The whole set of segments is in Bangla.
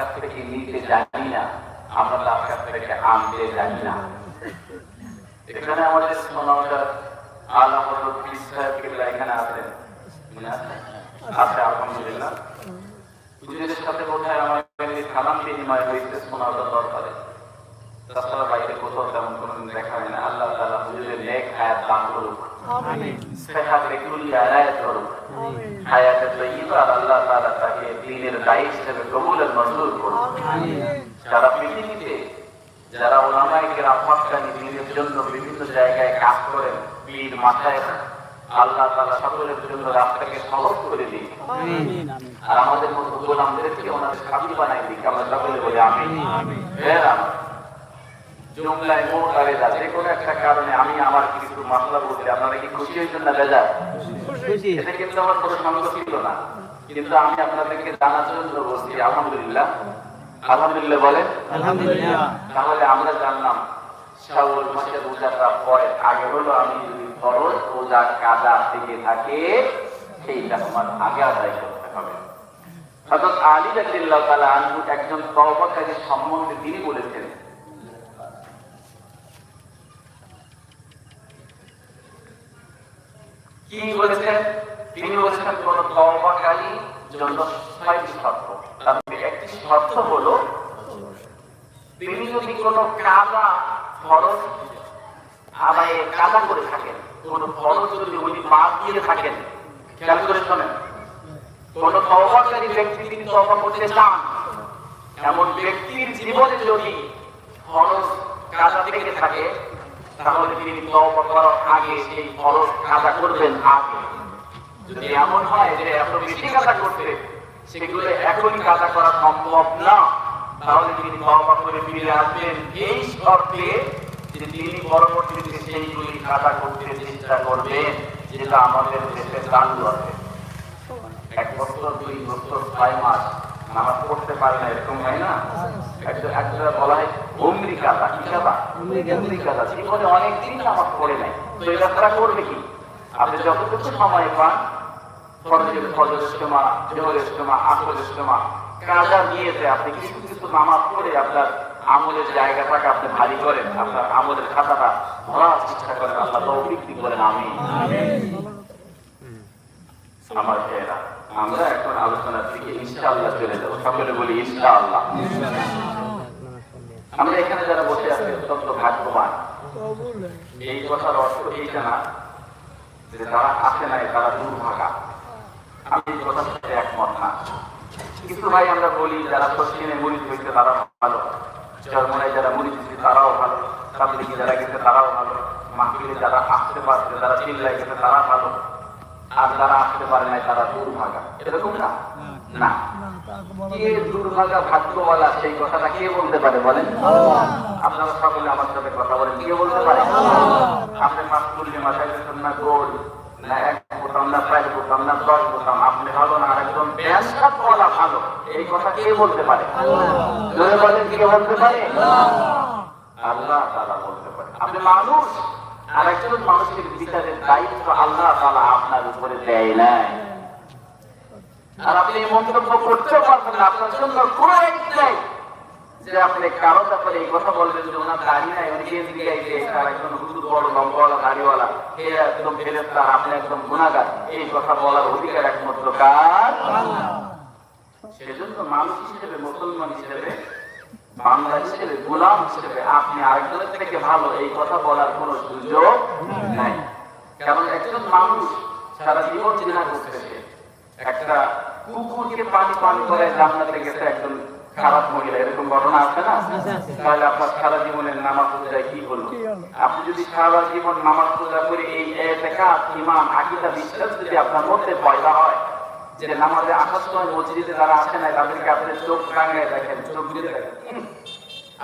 কাছ থেকে নিতে জানি না, আমরা তার কাছ থেকে আনতে জানি না। এখানে আমাদের আল্লাহ এখানে আছেন? আছে? আলহামদুলিল্লাহ। সাথে বোধহয় আমার সালাম বিনিময় হয়েছে দরবারে। তাছাড়া বাইরে কোথাও তেমন কোনো দেখা হয় না। আল্লাহ তাআলা হুজুরের নেক হায়াত দান করুক। সেহাত রেকুলি আয়াত করুক হায়াতে তৈবা আল্লাহ তাআলা তাকে দ্বীনের দায়ী হিসেবে কবুলের মঞ্জুর করুক সারা পৃথিবীতে যারা ওলামায়ে কেরাম হক্কানি দ্বীনের জন্য বিভিন্ন জায়গায় কাজ করেন পীর মাথায় আল্লাহ তাআলা সকলের জন্য রাস্তাকে সহজ করে দিন। আর আমাদের মতো গোলামদেরকে ওনাদের সাথী বানাই দিক আমরা সকলে বলি আমি হ্যাঁ জুমলায় মোট যে কোনো একটা কারণে আমি আমার কিছু মাসলা বলছি আপনারা কি খুশি হয়েছেন না বেজার? এটা কিন্তু আমার কোনো সঙ্গ ছিল না। কিন্তু আমি আপনাদেরকে জানার জন্য বলছি আলহামদুলিল্লাহ। আলহামদুলিল্লাহ বলেন। আলহামদুলিল্লাহ। তাহলে আমরা জানলাম মাসে রোজাটা পরে আগে হলো আমি যদি ফরজ রোজা কাজা থেকে থাকে সেইটা আমার আগে আদায় করতে হবে। হযরত আলী রাদিয়াল্লাহু তাআলা আনহু একজন তওবাকারী সম্বন্ধে তিনি বলেছেন কি বলেছেন? তিনি বলেছেন, কোন তওবাকারী জন্য ছয়টি শর্ত। তার একটি শর্ত হলো, তিনি যদি কোনো কাজা ফরজ আদায়ে কাজা করে থাকেন, কোন ফরজ যদি উনি বাদ দিয়ে থাকেন, খেয়াল করে শোনেন, কোন তওবাকারী ব্যক্তি তিনি তওবা করতে চান, এমন ব্যক্তির জীবনে যদি ফরজ কাজা থেকে থাকে তাহলে তিনি তওবা করার আগে সেই ফরজ কাজা করবেন আগে। যদি এমন হয় যে এত বেশি কাজা করতে, সেগুলো এখনই কাজা করা সম্ভব না, তাহলে তিনি তওবা করে ফিরে আসবেন। এই শর্তে যে তিনি পরবর্তীতে সেইগুলি কাজা করতে চেষ্টা করবেন, যেটা আমাদের দেশে চালু আছে এক বছর, দুই বছর, ছয় মাস নামাজ পড়তে পারে না, এরকম হয় না? একটা একটা বলা হয় অমরি কাদা কি কাদা? অমরি কাদা। জীবনে অনেক দিন নামাজ পড়ে নাই। তো এটা তারা করবে কি? আপনি যতটুকু সময় পান ফরজের ফজর ইজতেমা জোহর ইজতেমা আসর ইজতেমা কাজা নিয়েছে আপনি কিছু কিছু নামাজ পড়ে আপনার আমলের জায়গাটাকে আপনি ভারী করেন আপনার আমলের খাতাটা ধরার চেষ্টা করেন। আল্লাহ তৌফিক দিন বলেন আমি আমার ভাইয়েরা আমরা এখন আলোচনার দিকে ইনশাআল্লাহ চলে যাব। সকলে বলি ইনশাআল্লাহ। আমরা এখানে যারা বসে আছি অত্যন্ত ভাগ্যবান। এই কথার অর্থ এইটা না যে যারা আসে নাই তারা দুর্ভাগা। আমি এই কথার সাথে একমত না। কিন্তু ভাই আমরা বলি যারা পশ্চিমে মুড়ি হয়েছে তারা ভালো। জন্মনায় যারা মুড়ি দিচ্ছে তারাও ভালো। তাবলিগে যারা গেছে তারাও ভালো। মাহফিলে যারা আসতে পারছে যারা চিল্লায় গেছে তারা ভালো। আর যারা আসতে পারে নাই তারা দুর্ভাগা। এরকম না। না। কে দুর্ভাগা ভাগ্যওয়ালা সেই কথাটা কে বলতে পারে বলেন? আপনারা সকলে আমার সাথে কথা বলেন কে বলতে পারে? আপনি করলে মাথায় না গোল না এক বোতাম না পাঁচ বোতাম না দশ বোতাম আপনি ভালো না আরেকজন প্যান্ট ভালো এই কথা কে বলতে পারে? জোরে বলেন কে বলতে পারে? আল্লাহ। বলতে পারে। আপনি মানুষ আর একজন মানুষের বিচারের দায়িত্ব আল্লাহ তাআলা আপনার উপরে দেয় নাই। আর আপনি মন্তব্য করতেও পারবেন না, আপনার জন্য কোনো রাইট নাই। যে আপনি কারও ব্যাপারে এই কথা বলবেন যে ওনার দাড়ি নাই, উনি গিয়ে দিকে যে তার একজন হুজুর বড় লম্বাওয়ালা দাড়িওয়ালা। হে একদম ফেলে তার আপনি একদম গুণাগার এই কথা বলার অধিকার একমাত্র কার? সেজন্য মানুষ হিসেবে, মুসলমান হিসেবে, বাংলা হিসেবে, গোলাম হিসেবে আপনি আরেকজনের থেকে ভালো এই কথা বলার কোনো সুযোগ নাই। কারণ একজন মানুষ সারা জীবন জিনা করতেছে। একটা কুকুরকে পানি পানি করে জান্নাতে গেছে একজন খারাপ মহিলা এরকম ঘটনা আছে না? তাহলে আপনার সারা জীবনের নামাজ পূজায় কি হলো? আপনি যদি সারা জীবন নামাজ পূজা করে এই ইমান আকিদা বিশ্বাস যদি আপনার মধ্যে পয়দা হয় যে নামাজে আসার সময় মসজিদে যারা আসে না তাদেরকে আপনি চোখ দেখেন চোখ দিয়ে দেখেন।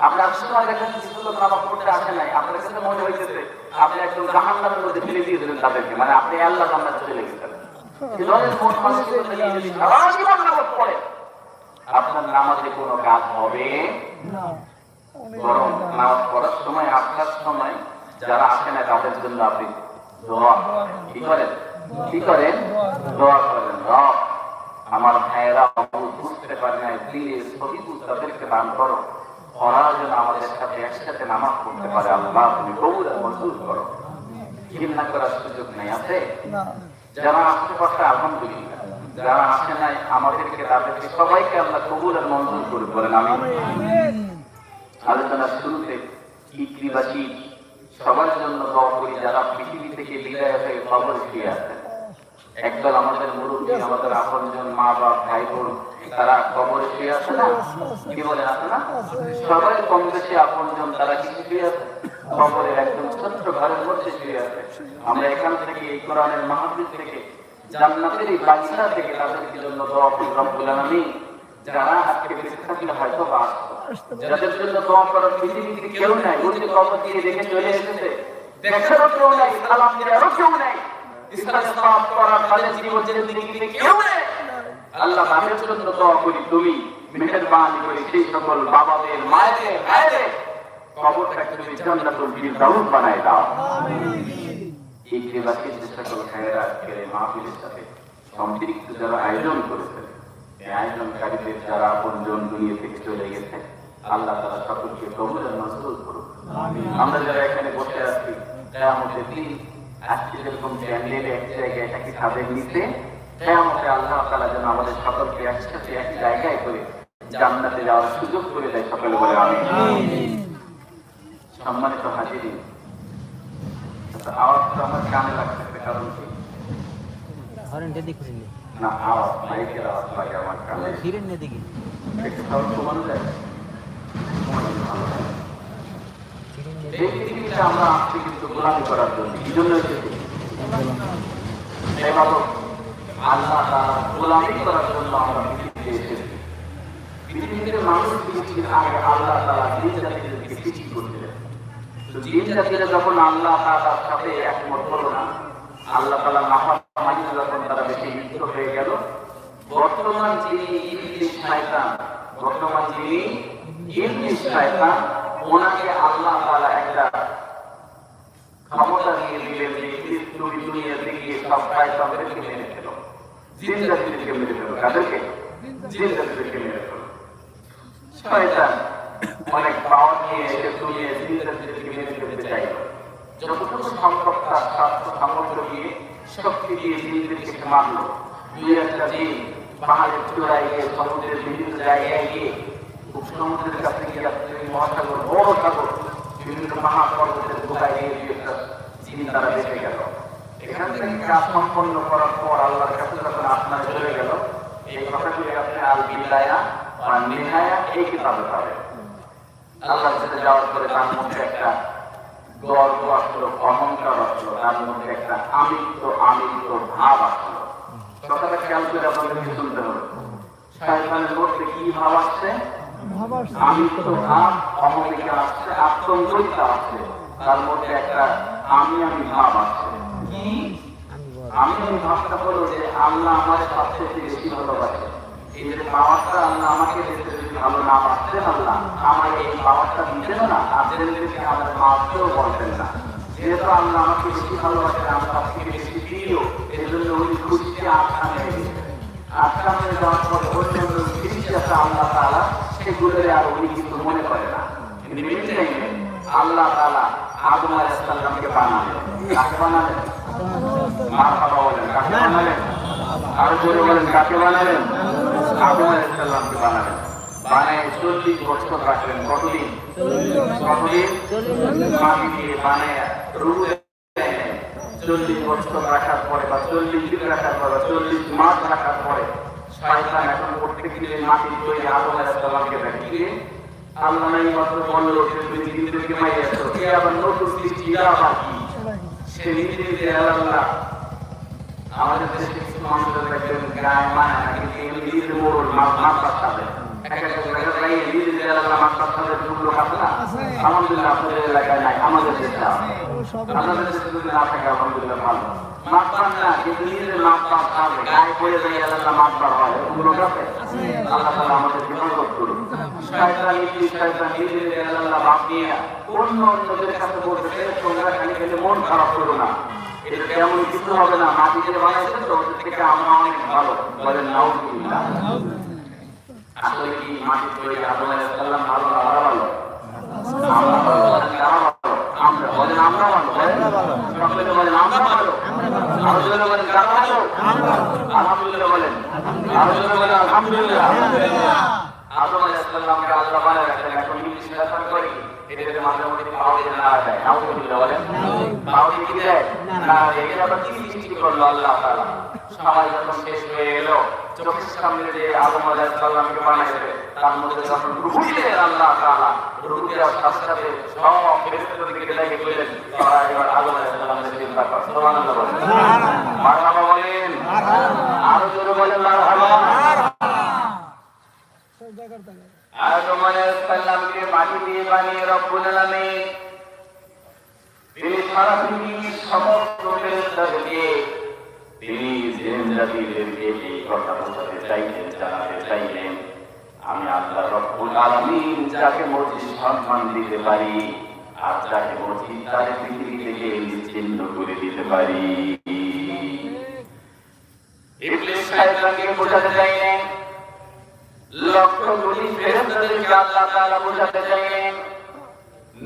আপনি আসার সময় দেখেন কিছু নামাজ পড়তে আসে নাই আপনার কাছে মনে হয়েছে আপনি একদম মধ্যে ফেলে দিয়ে দিলেন তাদেরকে মানে আপনি আল্লাহ জান্নাতে চলে গেছেন। আপনার নামাজে কাজ হবে বরং নামাজ পড়ার সময় আসার সময় যারা আসে না তাদের জন্য আপনি কি করেন কি করেন দোয়া করেন আমার ভাইয়েরা বুঝতে পারে না দিলে তাদেরকে দান করো ওরা যেন আমাদের সাথে একসাথে নামাজ পড়তে পারে আল্লাহ, তুমি কবুল আর করো। ঘৃণা করার সুযোগ নেই, আছে? যারা আসতে পারছে আলহামদুলিল্লাহ, যারা আসে নাই, আমাদেরকে, তাদেরকে সবাইকে আল্লাহ কবুল আর মঞ্জুর করে বলেন আমি আলোচনার শুরুতে ইকরিবাসী সবার জন্য দোয়া করি, যারা পৃথিবী থেকে বিদায় হয়ে খবর ফিরে আসেন। একদল আমাদের মুরব্বী, আমাদের আপনজন মা বাপ, ভাই বোন, তারা কবরে আছে না? কি বলে আছে না সবাই কম আপনজন, তারা কি শুয়ে আছে? কবরের একদম ছোট্ট ঘরের মধ্যে শুয়ে আছে। আমরা এখান থেকে, এই কোরআনের মাহফিল থেকে, জান্নাতের এই বাগিচা থেকে তাদের জন্য দোয়া করি, রব্বুল আলামিন। যারা আজকে বেঁচে থাকলে হয়তো বা যাদের জন্য দোয়া করার পৃথিবীতে কেউ নাই ওই যে কবর দিয়ে রেখে চলে এসেছে। দেখারও কেউ নাই সালাম দেওয়ারও কেউ নাই। সম্পৃক্ত যারা আয়োজন করেছে এই আয়োজনকারীদের যারা আপনজন দুনিয়া থেকে চলে গেছে, আল্লাহ তারা সকলকে মজবুত করুক। আমরা যারা এখানে বসে আছি, কেয়ামতের দিন আজকে যেরকম প্যান্ডেলে এক জায়গায় এটাকে ছাদের নিচে কেয়ামতে আল্লাহ তালা যেন আমাদের সকলকে একসাথে এক জায়গায় করে জান্নাতে যাওয়ার সুযোগ করে দেয় সকলে বলে আমি সম্মানিত হাজিরি আওয়াজটা আমার কানে লাগতেছে কারণ কি? হরেনটা দেখুন না আওয়াজ মাইকের আওয়াজ লাগে আমার কানে। ফিরেন না দেখি একটু সাউন্ড কমানো যায়? যখন আল্লাহ তাআলার সাথে একমত হলো না, আল্লাহ তাআলা নাফরমানি যখন তারা বেশি লিপ্ত হয়ে গেল, বর্তমান যিনি বর্তমান যিনি ওনাকে আল্লাহ তাআলা একটা ক্ষমতা দিয়ে দিলেন যে ইবলিস তুমি দুনিয়াতে গিয়ে সব শয়তানদেরকে মেরে ফেলো জিন জাতিদেরকে মেরে ফেলো, কাদেরকে? জিন জাতিদেরকে মেরে ফেলো। শয়তান অনেক পাওয়ার নিয়ে এসে দুনিয়া জিন জাতিদেরকে মেরে ফেলতে চাইল। যতটুকু সম্পদ তার স্বাস্থ্য সামর্থ্য দিয়ে শক্তি দিয়ে জিনদেরকে সে মারলো। দুই একটা দিন পাহাড়ের চূড়ায় গিয়ে সমুদ্রের বিভিন্ন জায়গায় গিয়ে সমুদ্রের কাছে গিয়ে মহাসাগর, বড় সাগর, বিভিন্ন মহাপর্বতের গুহায় গিয়ে একটা জিন তারা বেঁচে গেল। এখান থেকে কাজ সম্পন্ন করার পর আল্লাহর কাছে যখন আপনার চলে গেল এই কথাগুলি আপনি আল বিল্লায়া বা নিহায়া এই কিতাবে পাবেন। আল্লাহর সাথে যাওয়ার পরে তার মধ্যে একটা গর্ব আসলো অহংকার আসলো তার মধ্যে একটা আমিত্ব আমিত্ব ভাব আসলো। কথাটা খেয়াল করে আপনাদেরকে শুনতে হবে? শয়তানের মধ্যে কি ভাব আসছে? আমিত্ব ভাব অহমিকা আসছে আত্মঙ্গিতা আসছে। তার মধ্যে একটা আমি আমি ভাব আসছে। আমি বল ভাবটা হলো যে আল্লাহ আমার সবচেয়ে বেশি ভালোবাসে? এই যে পাওয়ারটা আল্লাহ আমাকে দিতে যদি ভালো না বাঁচতেন আল্লাহ আমার এই পাওয়ারটা দিতেন না আপনাদেরকে আমার মাপতেও বলতেন না। যেহেতু আল্লাহ আমাকে বেশি ভালোবাসেন আমার সব বেশি প্রিয় এই জন্য উনি খুশি আখ্যানে আখ্যানে যাওয়ার পরে অন্যান্য জিনিস আছে আল্লাহ তালা সেগুলোরে আর উনি কিন্তু মনে করে না। কিন্তু আল্লাহ তালা আদম আলাইসাল্লামকে বানালেন। কাকে বানালেন মারহাবা বলেন কাকে বানালেন আরও জোরে বলেন কাকে বানালেন আদম আলাইসাল্লামকে বানালেন বানায় চল্লিশ বছর রাখলেন কতদিন কতদিন মাটি দিয়ে বানায় দেন। চল্লিশ বছর রাখার পরে বা চল্লিশ দিন রাখার পরে বা চল্লিশ মাস রাখার পরে শয়তান এখন প্রত্যেক দিনের মাটির তৈরি আদম আলাইসাল্লামকে দেখিয়ে আল্লাহ নাই মাত্র বলল যে তুমি দিনদেরকে মাইয়াছো এ আবার নতুন সৃষ্টি আবার কি সে নিজে নিজে আল্লাহ আমাদের দেশে কিছু মানুষের দেখবেন গায়ে মানে কিন্তু নিজের ঢুকলো হাতে না? আলহামদুলিল্লাহ আল্লাহ তালা আমাদের হেফাজত অন্য অন্যদের কাছে বলতেছে তোমরা খেলে মন খারাপ করো না। এটা তেমন কিছু হবে না। মাটি দিয়ে বানাইছে তো ওদের থেকে আমরা অনেক ভালো। বলেন নাও আসলে কি মাটি তৈরি আদম আলাইহিস ভালো না ওরা ভালো? আমরা ভালো, বলেন তারা ভালো। আমরা। বলেন আমরা ভালো। বলেন সকলে বলেন আমরা ভালো। আরও বলেন তারা ভালো? আলহামদুলিল্লাহ বলেন। আরও বলেন আলহামদুলিল্লাহ। আদম আলাইহিস আল্লাহ বানায় রাখেন। এখন ইংলিশ ভাষা করি। এদের মাঝে যায় না যায় নাউজুবিল্লাহ বলেন পাওয়া কি দেয় না দেয় এটা আবার কি সৃষ্টি করল আল্লাহ। তাআলা সবাই যখন শেষ হয়ে এলো চোখের সামনে যে আদম আলাইহিস সালামকে বানাইছে তার মধ্যে যখন রূহ দিলেন আল্লাহ। তাআলা রূহ দেওয়ার সাথে সাথে সব ফেরেশতাদের দিকে লেগে গেলেন তারা এবার আদম আলাইহিস সালামের চিন্তা করে সুবহানাল্লাহ বলেন মারহাবা বলেন আরও জোরে বলেন মারহাবা আদম আলাইহিস সালামকে মাটি দিয়ে বানিয়ে রব্বুল আলামিন তিনি সারা পৃথিবীর সমস্ত ফেরেশতাদেরকে তিনি জিন্দাদিদেরকে এই কথা বোঝাতে চাইলেন জানাতে চাইলেন আমি আল্লাহ রব্বুল আলামিন যাকে মর্জি সম্মান দিতে পারি আর যাকে মর্জি তার পৃথিবী থেকে নিশ্চিন্ন করে দিতে পারি। ইবলিস শয়তানকে বোঝাতে চাইলেন লক্ষ কোটি ফেরেশতাদেরকে আল্লাহ তাআলা বোঝাতে চাইলেন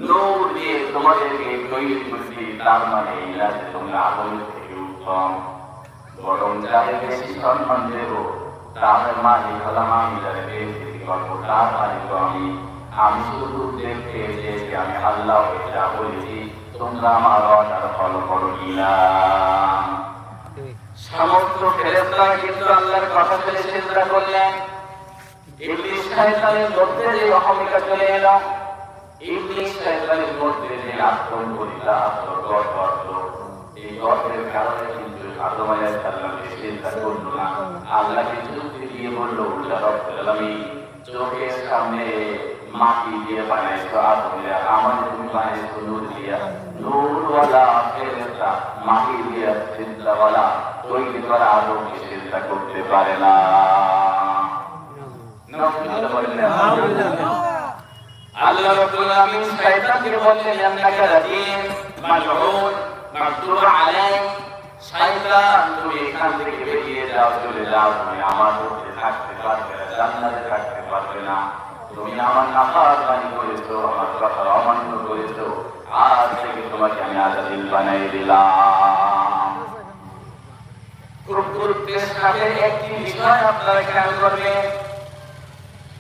নূর দিয়ে তোমাদেরকে তৈরি করছি তার মানে এই তোমরা আদমের থেকে উত্তম। বরং যাদের বেশি সম্মান দেব তাদের মাঝে হলাম আমি বেশি করব তার মালিক আমি। আমি শুধু দেখতে চেয়েছি আমি আল্লাহ যা বলেছি তোমরা আমার অর্ডার ফলো করো কিনা। সমস্ত ফেরেশতারা কিন্তু আল্লাহর কথা শুনে চিন্তা করলেন। ইবলিস শয়তানের মধ্যে যে অহমিকা চলে এলো, ইবলিস শয়তানের মধ্যে যে আত্মম্বরিতা আত্মগত অর্থ এই গর্বের কারণে কিন্তু আদম আলাইহিস চিন্তা করল না। আল্লাহকে যুক্তি দিয়ে বলল, উল্টা রব্বুল চোখের সামনে মাটি দিয়ে বানাইছো আদম আমার তুমি বানাইছো নূর দিয়া। নূরওয়ালা ফেরেশতা, মাটি দিয়া চিন্তাওয়ালা তৈরি করা আদমকে চিন্তা করতে পারে না আল্লাহ আলামিন শয়তানকে বললেন আন্নাকা রাজিম মালউন মাকদুর আলাইক শয়তান তুমি এখান থেকে বেরিয়ে যাও চলে যাও তুমি আমার মধ্যে থাকতে পারবে না জান্নাতে থাকতে পারবে না তুমি আমার নাফরমানি করেছ আমার কথা অমান্য করেছ আজ থেকে তোমাকে আমি আজাদিল বানাই দিলাম গুরুত্বের সাথে একটি বিষয় আপনারা খেয়াল করবেন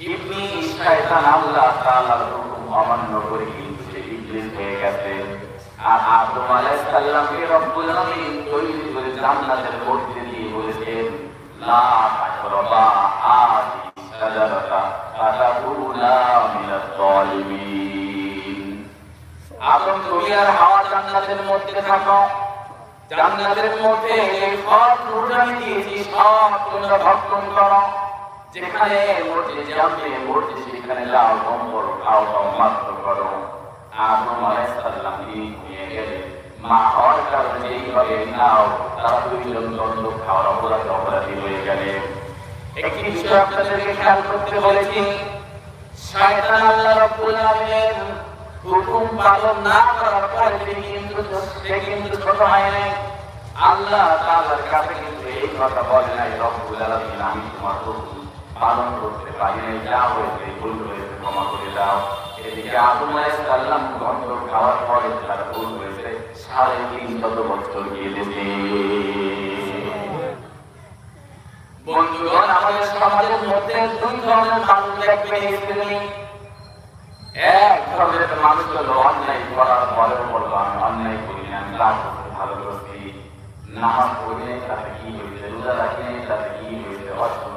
ইবনি শয়তান আল্লাহ তাআলার অমান্য করে সে ইবলিস হয়ে গেছে। আর আদম আলাইহিস সালামকে রব্বুল আলামিন তৈরি করে জান্নাতের মধ্যে দিয়ে বলেছেন, লা তাকরাবা আদি আর হাওয়া জান্নাতের মধ্যে থাকো। জান্নাতের মধ্যে এই রুট আমি দিয়েছি সব তোমরা করো। যেখানে মসজিদ যাবে মসজিদ, সেখানে যাও কম করো খাও কম মাত্র করো আদম আলাইহিস সালাম তিনি গেলে মা হওয়ার কারণে নাও, তারা হয়ে গেলে একটি বিষয় আপনাদেরকে খেয়াল করতে আল্লাহ রাব্বুল আলামিনের হুকুম পালন না করার পরে কিন্তু হয় নাই। আল্লাহ তাআলার কাছে কিন্তু এই কথা বলে নাই, রব্বুল আলামিন, আমি পালন করতে পারি নাই, যা হয়েছে, ভুল হয়েছে, ক্ষমা করে দাও। এদিকে আদম আলাইহিস গন্ধ খাওয়ার পরে তার ভুল হয়েছে, সাড়ে তিন শত বছর স্ত্রী এক ধরনের মানুষ অন্যায় করি না আমি রাগ করতে ভালো করছি নামাজ পড়ি তাতে কি হয়েছে? রোজা রাখি তাতে কি হয়েছে? অষ্টমে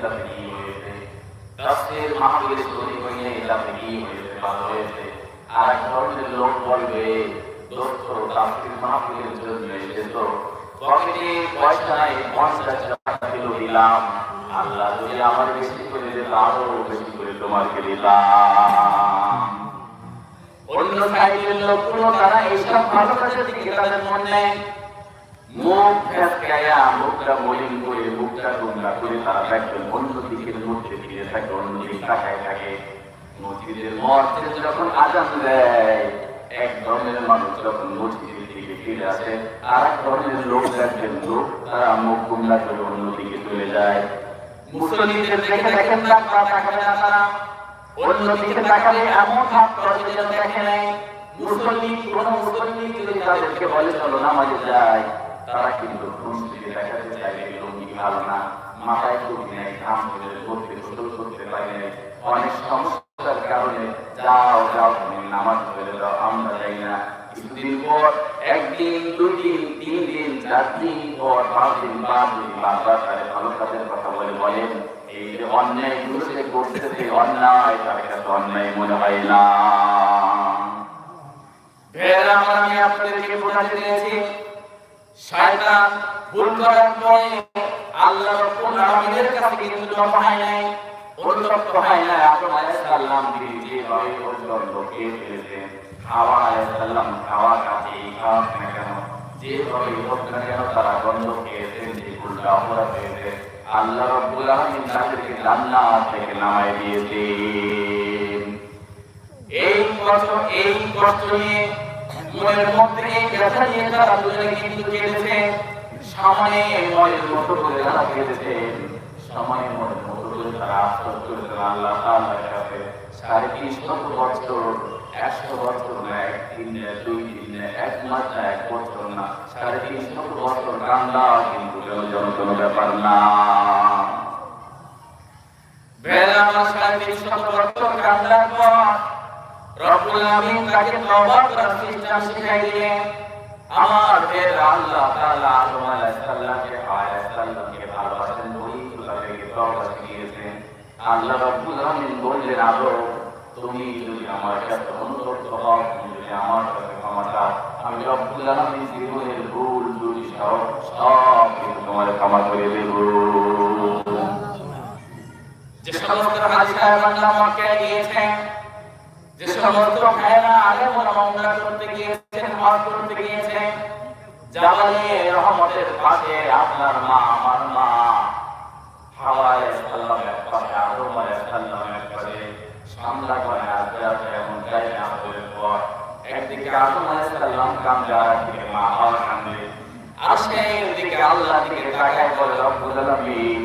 কি হয়েছে তফসির মাহফিলে নাই তাতে কি হয়েছে ভালো হয়েছে আর এক ধরনের লোক বলবে দোস্ত তাফসির মাহফিলের জন্য এসে তো পকেটে পয়সা নাই পঞ্চাশ টাকা কিলো দিলাম আল্লাহ যদি আমার বেশি করে দিত আরও বেশি করে তোমাকে দিলাম অন্য সাইডের লোকগুলো, তারা ভালো কাজের দিকে তাদের মন নেয়। মুখ ফেসকায়া মুখটা মলিন করে, মুখটা গুমরা করে তারা দেখবেন, অন্য দিকের মধ্যে ফিরে থাকে, অন্য দিকে তাকায় থাকে। মসজিদের মসজিদে যখন আজান দেয়, এক ধরনের মানুষ যখন মসজিদের দিকে ফিরে আসে আর এক ধরনের লোক দেখবেন, লোক তারা মুখ গুমরা করে অন্যদিকে চলে যায়। মুসলিমদের দেখে দেখেন না তাকাবে না তারা। অন্যদিকে তাকালে এমন ভাব করে যেন দেখে নেয়। মুসলিম কোন মুসলিম যদি তাদেরকে বলে, চলো নামাজে যায় তারা কিন্তু ঘুমটিকে দেখাতে চাইবে লুঙ্গি ভালো না। মাথায় টুপি নেই, ঘাম করে করতে গোসল করতে পারে অনেক সমস্যার কারণে যাও যাও, তুমি নামাজ পড়ে যাও, আমরা যাই না। কিছুদিন পর, একদিন দুই দিন তিন দিন চার দিন পর পাঁচ দিন পাঁচ দিন ভালো কাজের কথা বলে বলেন এই যে অন্যায়গুলো অন্যায় তার কাছে অন্যায় মনে হয় না। ফের আমি আপনাদেরকে বোঝাতে চেয়েছি শয়তান ভুল করার পরে আল্লাহ রাব্বুল আলামিনের কাছে কিন্তু হয় নাই, অনুতপ্ত হয় না আদম আলাইহিস সালাম যেভাবে ওজন লোকে ফেলেছেন। হাওয়া আলাইহিস সালাম হাওয়া কাছে না কেন? যেভাবে হোক না কেন তারা গন্ধ খেয়েছেন যে ভুলটা অপরাধ হয়েছে আল্লাহ রাব্বুল আলামিন তাদেরকে জান্নাত থেকে নামায় দিয়েছেন। এই কষ্ট এই কষ্ট নিয়ে মনের মধ্যে এই নিয়ে তারা দুজনে কিন্তু কেঁদেছে সামনে মনের মতো করে তারা কেঁদেছে সময় মনের মতো করে তারা আফসোস করেছেন আল্লাহ তাআলার কাছে সাড়ে তিন বছর একশো বছর না একদিন না দুই দিন, এক মাস না এক বছর না, সাড়ে তিন বছর কান্দা কিন্তু কোনো জন কোনো ব্যাপার না। বেলা সাড়ে তিন শত বছর কান্দার পর রব্বুল আমিন তাকে তওবা করার সিস্টেম শিখাই দিলেন আমার বের আল্লাহ তাআলা আদম আলাইহিস সালামকে আলাইহিস সালামকে ভালোবাসেন বলেই তাদেরকে তওবা শিখিয়েছেন আল্লাহ রব্বুল আমিন বললেন আদম তুমি যদি আমার কাছে অনুতপ্ত হও তুমি যদি আমার কাছে ক্ষমা চাও আমি রব্বুল আমিন জীবনের ভুল ত্রুটি সব সব কিছু তোমার ক্ষমা করে দেব যে সমস্ত হাজি সাহেবান নামকে দিয়েছেন যে সমস্ত ভাইরা আগে মোনামা করতে গিয়েছেন হজ করতে গিয়েছেন জাবালে রহমতের পাশে আপনার মা, আমার মা, হাওয়ায় সাল্লাম এক পাশে সাল্লাম এক সামলা করে আসবে আসবে এমন না আমাদের পর একদিকে আদম সাল্লাম আর একদিকে মা হাওয়া আর সেই দিকে আল্লাহ দিকে তাকায় বলে, রব্বুল আলামিন।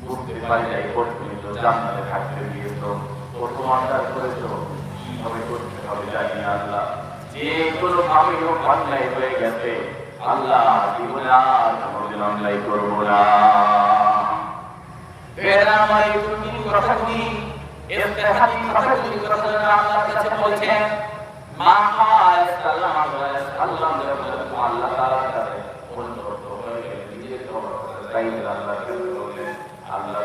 বুঝতে পারি যাই তুমি তো জান্নাতে থাকতে গিয়েছো প্রথম অর্ডার করেছ। কীভাবে করতে হবে, জানি আল্লাহ। যে কোনো ভাবে হোক অন্যায় হয়ে গেছে, আল্লাহ জীবনে অন্যায় করব না। ফের আমার আল্লাহ আল্লাহ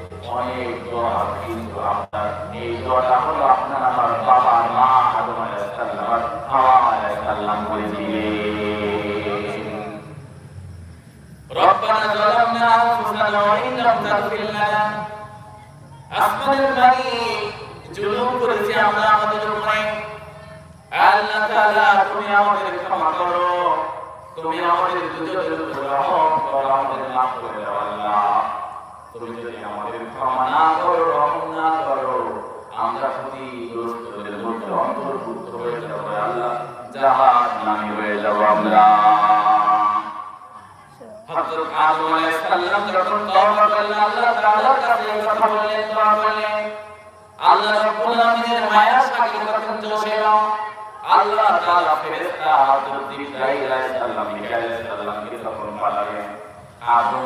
অনেক দোয়া আছে, কিন্তু আপনার এই দোয়াটা হলো আপনার আমার বাবা মা আদম আলাইহিস সালাম আর হাওয়া আলাইহিস সালাম করে দিলেন ربنا ظلمنا انفسنا وان لم تغفر لنا আসমানের বাড়ি জুলুম করেছি আমরা আমাদের উপরে আল্লাহ তাআলা তুমি আমাদের ক্ষমা করো তুমি আমাদের দুজনের উপর রহম করো আমাদের মাফ করে দাও আল্লাহ তুমি যদি আমাদের ক্ষমা না করো, রহম না করো, আমরা ক্ষতিগ্রস্তদের মধ্যে অন্তর্ভুক্ত হয়ে যাব আল্লাহ। জাহাজ নামি হয়ে যাব আমরা। হযরত আদম আলাইহিস সালাম যখন তওবা করলেন, আল্লাহ তাআলার কাছে কথা বললেন, দোয়া করলেন, আল্লাহ রাব্বুল আলামিনের মায়া সাথে তখন চলে আল্লাহ তাআলা ফেরেশতা হযরত জিবরাইল আলাইহিস সালাম মিকাইল আলাইহিস সালামকে তখন পাঠালেন। আদম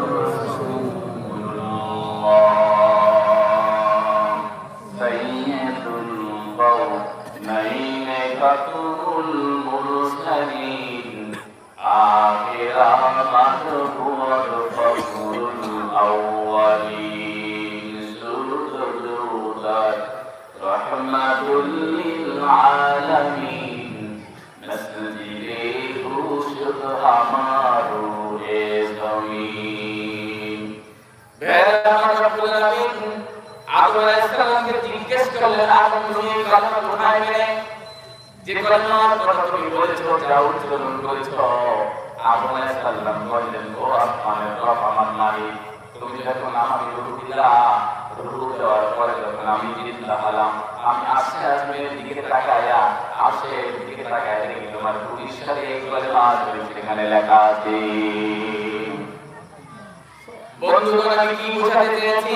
জিজ্ঞেস করলেন আদম এই কালেমা কোথায় পেলে? যে কালেমার কথা তুমি বলেছ, যা উচ্চারণ করেছ আলাইহিস সালাম বললেন, ও আসমানের রব, আমার মালিক তুমি যখন আমাকে রূহ দিলা রূহ দেওয়ার পরে যখন আমি জিন্দা হলাম, আমি আস্তে আস্তে দিকে তাকায়া আশের দিকে তাকায়া দেখি তোমার ভবিষ্যতে এই কালেমা সেখানে লেখা আছে। বন্ধুগণ, আমি কি বোঝাতে চেয়েছি?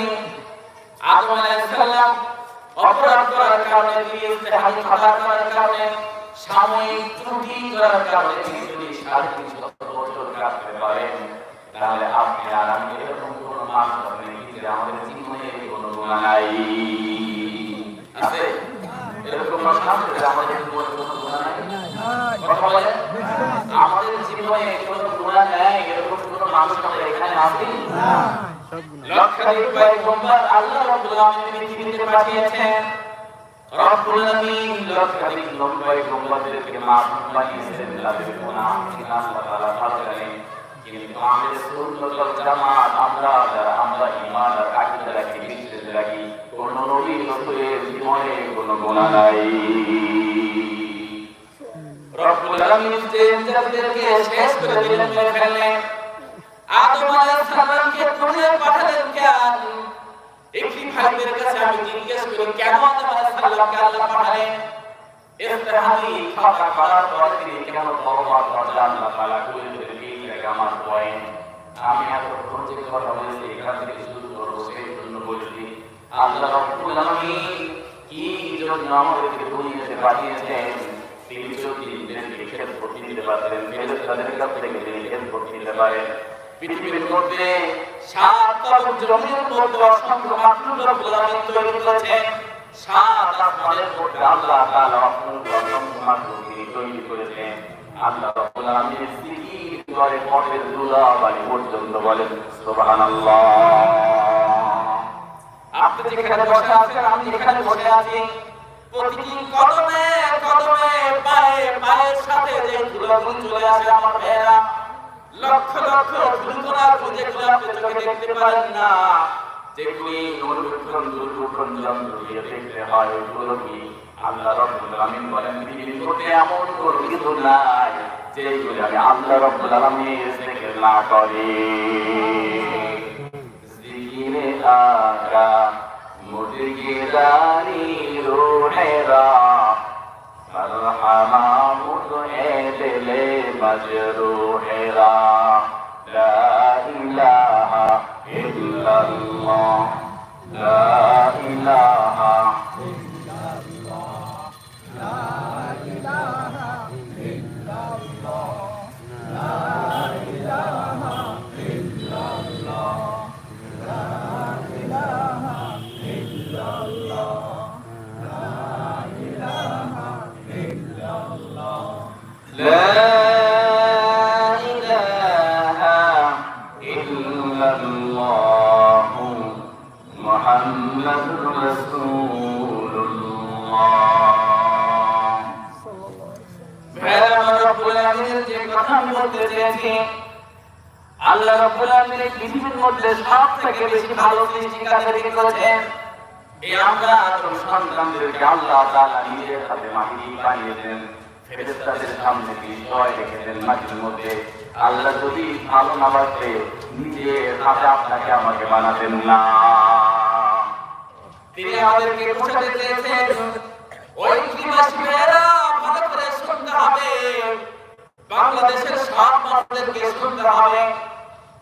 আদম আলাইহিস সালাম অপরাধ করার কারণে তিনি খাতা করার কারণে, সাময়িক ত্রুটি করার কারণে তিনি যদি সাড়ে তিনশো বছর কাটতে পারেন তাহলে আপনি আর আমি এরকম কোনো মানুষ নেই যে আমাদের জীবনে কোনো গুণা নাই। আছে? এরকম মানুষ আছে আমাদের জীবনে কোনো গুণা নাই? কথা বলেন। আমাদের জীবনে কোনো গুণা নেই, এরকম কোনো মানুষ আমাদের এখানে আছে? লক্ষাধিক পয়গম্বর আল্লাহ রাব্বুল আলামিন পৃথিবীতে পাঠিয়েছেন। রব্বুল আলামিন লক্ষাধিক পয়গম্বরদেরকে মাসুম বানিয়েছেন তাদের গুনাহ থেকে আল্লাহ তাআলা ভালো জানেন কিন্তু আমাদের সুন্নাতুল জামাত, আমরা যারা, আমরা ঈমান আর আকীদা রাখি, বিশ্বাস রাখি, কোন নবী রাসূলের জীবনে কোনো গুনাহ নাই। রব্বুল আলামিন যে ইনসানদেরকে শেষ করে দিলেন ফেললেন। আদম আলাইহিস সালামকে দুনিয়ায় পাঠালেন কেন? একটি ভাইদের কাছে আমি জিজ্ঞেস করি, কেন আদম আলাইহিস সালামকে আল্লাহ পাঠালেন? ইস্তেহামি খাতা করার পর তিনি কেন তওবা করলেন আল্লাহ তাআলা খুলে দিলেন? আমার পয়েন্ট আমি এতক্ষণ যে কথা বলেছি, এখান থেকে শুরু করব সেই জন্য বলছি, আল্লাহ রব্বুল আলামিন কি জন্য আমাদেরকে দুনিয়াতে পাঠিয়েছেন? তিনি যদি খেদ করতে দিতে পারতেন, ফেরেশতাদের কাছ থেকে খেদ করতে দিতে পারেন পৃথিবীর মধ্যে সাত তরফ জমির মধ্যে অসংখ্য মাখলুক রব্বুল তৈরি করেছেন। সাত আসমানের মধ্যে আল্লাহ তাআলা অসংখ্য অসংখ্য মাখলুক তৈরি করেছেন। আল্লাহ রব্বুল আলামিন জিকির করে পথের ধুলাবালি পর্যন্ত বলেন, সুবহানাল্লাহ। আপনি যেখানে বসে আছেন, আমি যেখানে বসে আছি, প্রতিটি কদমে কদমে পায়ে পায়ের সাথে যে ধুলাগুলো চলে আসে আমার ভাইয়েরা লক্ষ লক্ষ দুর্ঘটনা যেগুলো আপনি চোখে দেখতে পারেন না। যেগুলি অনুরক্ষণ দুর্ঘক্ষণ যন্ত্র দিয়ে দেখতে হয় ওগুলো কি আল্লাহ রব্বুল আলামিন বলেন, পৃথিবীর কোটে এমন কোনো কিছু নাই যেগুলি আমি আল্লাহ রব্বুল আলামিন জিকির না করি। জিকিরে আকা মুরগিদানি রুহেরা মারহামা মুদহে দিলে مجروحرا لا إله إلا الله لا إله لا কাদেরকে করেছেন এই আমরা আদম সন্তানদেরকে আল্লাহ তাআলা নিজের হাতে মাটি বানিয়েছেন। ফেরেশতাদের সামনে বিষয় রেখেছেন মাটির মধ্যে? আল্লাহ যদি ভালো না বাসতে নিজের হাতে আপনাকে আমাকে বানাতেন না। তিনি আমাদেরকে বোঝাতে চেয়েছেন, ওই ত্রিমাসী মেয়েরা ভালো করে শুনতে হবে। বাংলাদেশের সব মানুষদেরকে শুনতে হবে।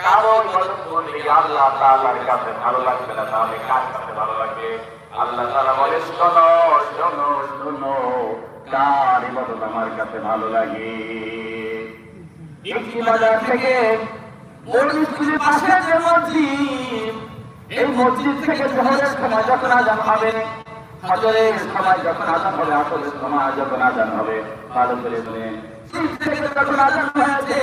কারও ইবাদত করলে আল্লাহ তাআলার কাছে ভালো লাগবে না, তাহলে কার কাছে ভালো লাগবে আল্লাহ তাআলা বলে শোনো শোনো শোনো, কার ইবাদত আমার কাছে ভালো লাগে? একটি বাজার থেকে স্কুলের পাশে যে মসজিদ, এই মসজিদ থেকে জোহরের সময় যখন আজান হবে, ফজরের সময় যখন আজান হবে, আসরের সময় যখন আজান হবে ভালো করে শুনে মসজিদ থেকে যখন আজান হয়েছে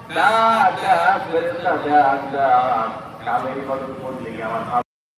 ডাক ডাক ফেরেশতা ডাক ডাক কত কোন দিকে আমার